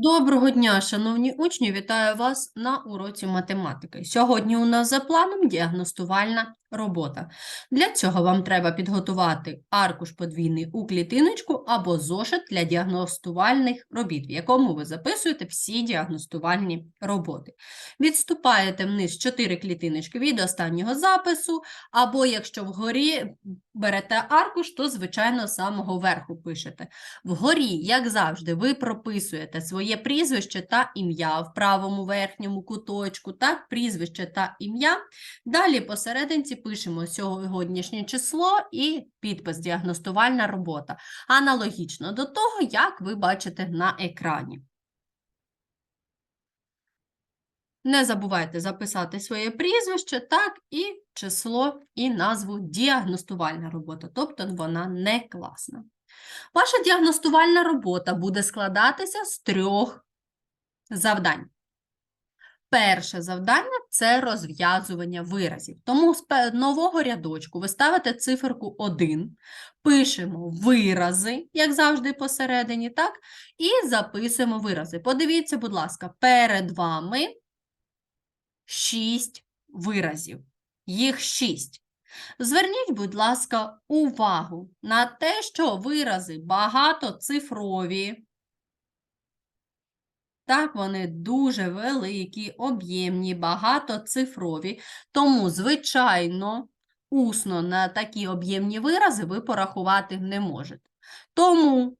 Доброго дня, шановні учні! Вітаю вас на уроці математики. Сьогодні у нас за планом діагностувальна робота. Для цього вам треба підготувати аркуш подвійний у клітиночку або зошит для діагностувальних робіт, в якому ви записуєте всі діагностувальні роботи. Відступаєте вниз 4 клітиночки від останнього запису, або якщо вгорі берете аркуш, то, звичайно, з самого верху пишете. Вгорі, як завжди, ви прописуєте своє прізвище та ім'я в правому верхньому куточку, так, прізвище та ім'я. Далі посерединці пишемо сьогоднішнє число і підпис діагностувальна робота. Аналогічно до того, як ви бачите на екрані. Не забувайте записати своє прізвище, так, і число, і назву діагностувальна робота, тобто вона не класна. Ваша діагностувальна робота буде складатися з трьох завдань. Перше завдання це розв'язування виразів. Тому з нового рядочку ви ставите циферку 1, пишемо вирази, як завжди посередині, так? І записуємо вирази. Подивіться, будь ласка, перед вами 6 виразів. Їх 6. Зверніть, будь ласка, увагу на те, що вирази багатоцифрові. Так, вони дуже великі, об'ємні, багатоцифрові. Тому, звичайно, усно на такі об'ємні вирази ви порахувати не можете. Тому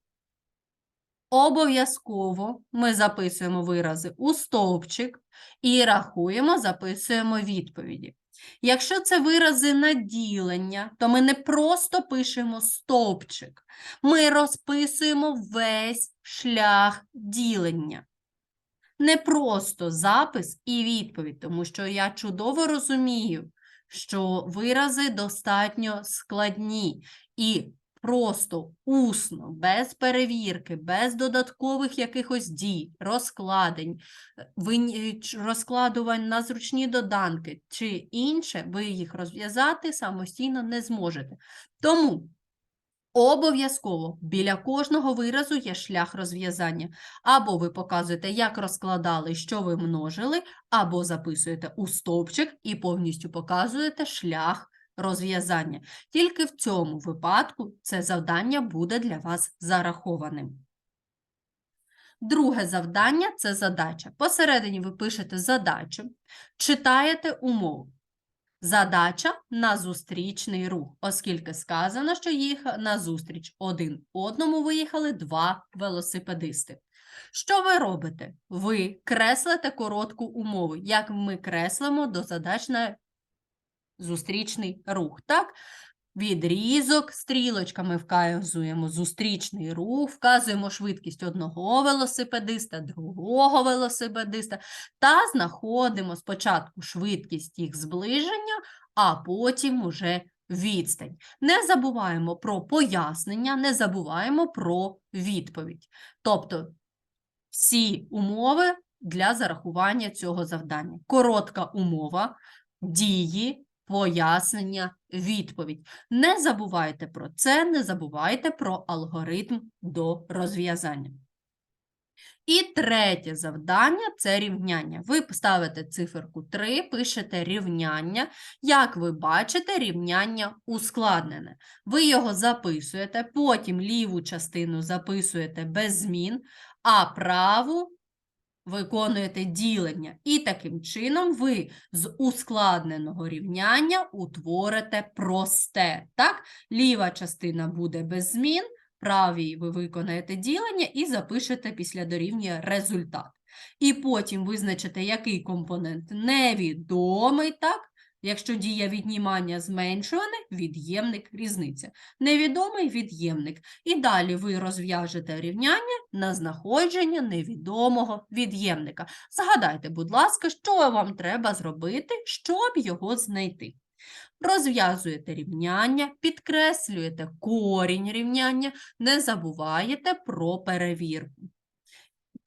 обов'язково ми записуємо вирази у стовпчик і рахуємо, записуємо відповіді. Якщо це вирази на ділення, то ми не просто пишемо стовпчик, ми розписуємо весь шлях ділення. Не просто запис і відповідь, тому що я чудово розумію, що вирази достатньо складні і просто усно, без перевірки, без додаткових якихось дій, розкладень, е, розкладувань на зручні доданки чи інше, ви їх розв'язати самостійно не зможете. Тому обов'язково біля кожного виразу є шлях розв'язання. Або ви показуєте, як розкладали, що ви множили, або записуєте у стовпчик і повністю показуєте шлях розв'язання. Тільки в цьому випадку це завдання буде для вас зарахованим. Друге завдання це задача. Посередині ви пишете задачу, читаєте умову. Задача на зустрічний рух, оскільки сказано, що їх на зустріч один одному виїхали два велосипедисти. Що ви робите? Ви креслите коротку умову, як ми креслимо до задач на зустрічний рух. Так? Відрізок стрілочками вказуємо зустрічний рух, вказуємо швидкість одного велосипедиста, другого велосипедиста та знаходимо спочатку швидкість їх зближення, а потім уже відстань. Не забуваємо про пояснення, не забуваємо про відповідь. Тобто всі умови для зарахування цього завдання. Коротка умова, дії, пояснення, відповідь. Не забувайте про це, не забувайте про алгоритм до розв'язання. І третє завдання це рівняння. Ви ставите циферку 3, пишете рівняння. Як ви бачите, рівняння ускладнене. Ви його записуєте, потім ліву частину записуєте без змін, а праву виконуєте ділення. І таким чином ви з ускладненого рівняння утворите просте. Так? Ліва частина буде без змін, правій ви виконаєте ділення і запишете після дорівнює результат. І потім визначите, який компонент невідомий, так? Якщо дія віднімання зменшуване, від'ємник різниця. Невідомий від'ємник. І далі ви розв'яжете рівняння на знаходження невідомого від'ємника. Згадайте, будь ласка, що вам треба зробити, щоб його знайти. Розв'язуєте рівняння, підкреслюєте корінь рівняння, не забуваєте про перевірку.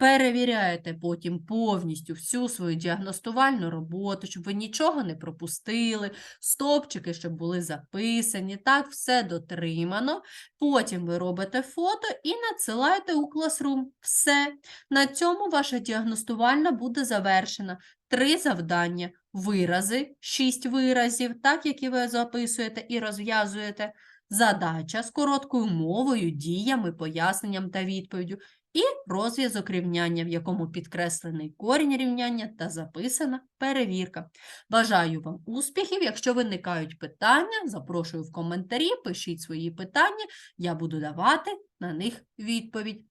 Перевіряєте потім повністю всю свою діагностувальну роботу, щоб ви нічого не пропустили, стопчики, щоб були записані, так, все дотримано. Потім ви робите фото і надсилаєте у Classroom. Все. На цьому ваша діагностувальна буде завершена. Три завдання. Вирази, шість виразів, так, які ви записуєте і розв'язуєте. Задача з короткою мовою, діями, поясненням та відповіддю. І розв'язок рівняння, в якому підкреслений корінь рівняння та записана перевірка. Бажаю вам успіхів. Якщо виникають питання, запрошую в коментарі, пишіть свої питання, я буду давати на них відповідь.